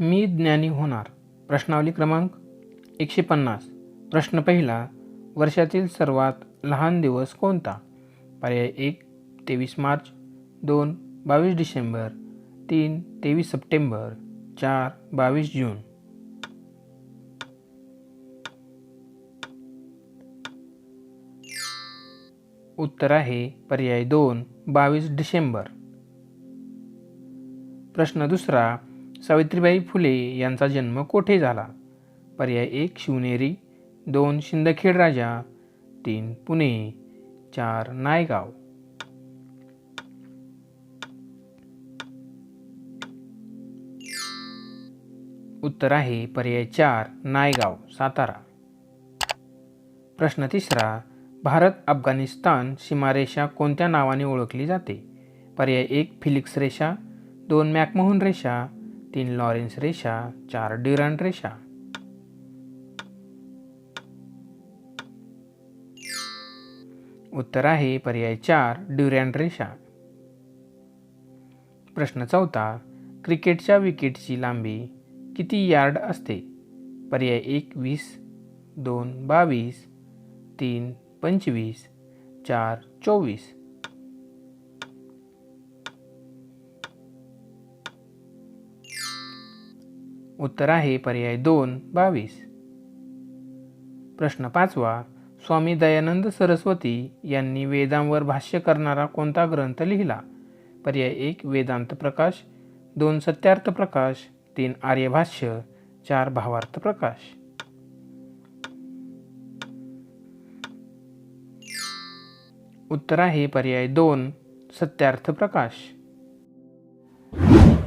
मी ज्ञानी होणार. प्रश्नावली क्रमांक एकशे पन्नास. प्रश्न पहिला वर्षातील सर्वात लहान दिवस कोणता? पर्याय एक तेवीस मार्च. दोन बावीस डिसेंबर. तीन तेवीस सप्टेंबर. चार बावीस जून. उत्तर आहे पर्याय दोन बावीस डिसेंबर. प्रश्न दुसरा सावित्रीबाई फुले यांचा जन्म कोठे झाला? पर्याय एक शिवनेरी दोन शिंदखेड राजा तीन पुणे चार नायगाव. उत्तर आहे पर्याय चार नायगाव सातारा. प्रश्न तिसरा भारत अफगाणिस्तान सीमारेषा कोणत्या नावाने ओळखली जाते? पर्याय एक फिलिक्स रेषा दोन मॅकमोहन रेषा तीन लॉरेन्स रेषा चार ड्युरांट रेषा. उत्तर आहे पर्याय चार ड्युरँड रेषा. प्रश्न चौथा क्रिकेटच्या विकेटची लांबी किती यार्ड असते? पर्याय एक वीस दोन बावीस तीन पंचवीस चार चोवीस. उत्तर आहे पर्याय दोन बावीस. प्रश्न पाचवा स्वामी दयानंद सरस्वती यांनी वेदांवर भाष्य करणारा कोणता ग्रंथ लिहिला? पर्याय एक वेदांत प्रकाश दोन सत्यार्थ प्रकाश तीन आर्यभाष्य चार भावार्थ प्रकाश. उत्तर आहे पर्याय दोन सत्यार्थ प्रकाश.